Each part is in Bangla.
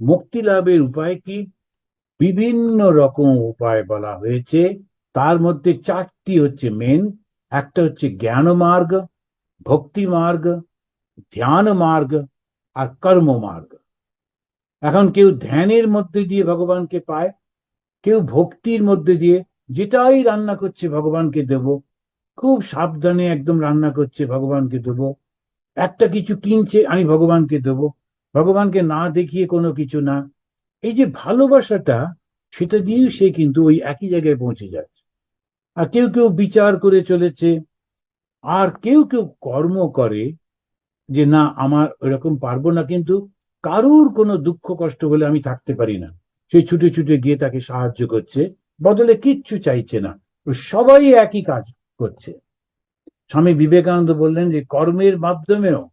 মুক্তি লাভের উপায় কি? বিভিন্ন রকম উপায় বলা হয়েছে। তার মধ্যে চারটি হচ্ছে মেন একটা হচ্ছে জ্ঞান মার্গ ভক্তি মার্গ ধ্যান মার্গ আর কর্ম মার্গ এখন কেউ ধ্যানের মধ্যে দিয়ে ভগবানকে পায়, কেউ ভক্তির মধ্যে দিয়ে যেটাই রান্না করছে ভগবানকে দেব, খুব সাবধানে একদম রান্না করছে ভগবানকে দেব। একটা কিছু কিনছে, আমি ভগবানকে দেব। ভগবানকে না দেখিয়ে কোনো কিছু না। এই যে ভালোবাসাটা, সেটা দিয়েও সে কিন্তু ওই একই জায়গায় পৌঁছে যাচ্ছে। আর কেউ কেউ বিচার করে চলেছে, আর কেউ কেউ কর্ম করে যে, না, আমার এরকম পারব না। কিন্তু কারুর কোনো দুঃখ, কষ্ট হলে আমি থাকতে পারি না। সে ছুটে ছুটে গিয়ে তাকে সাহায্য করছে, বদলে কিচ্ছু চাইছে না। সবাই একই কাজ করছে। স্বামী বিবেকানন্দ বললেন যে, কর্মের মাধ্যমেও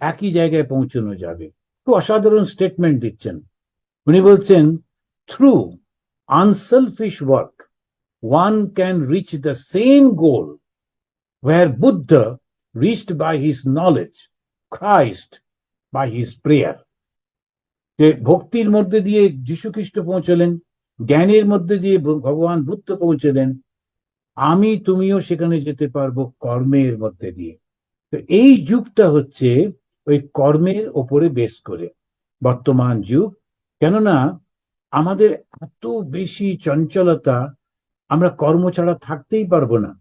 একই জায়গায় পৌঁছানো যাবে। খুব অসাধারণ স্টেটমেন্ট দিচ্ছেন উনি বলছেন through unselfish work one can reach the same goal where Buddha reached by his knowledge, Christ by his prayer. যে ভক্তির মধ্যে দিয়ে যীশু খ্রিস্ট পৌঁছলেন জ্ঞানের মধ্যে দিয়ে ভগবান বুদ্ধ পৌঁছলেন আমি তুমিও সেখানে যেতে পারব কর্মের মধ্যে দিয়ে তো এই যুগটা হচ্ছে ওই কর্মের ওপরে বেশ করে। বর্তমান যুগ। কেননা, আমাদের এত বেশি চঞ্চলতা, আমরা কর্ম ছাড়া থাকতেই পারব না।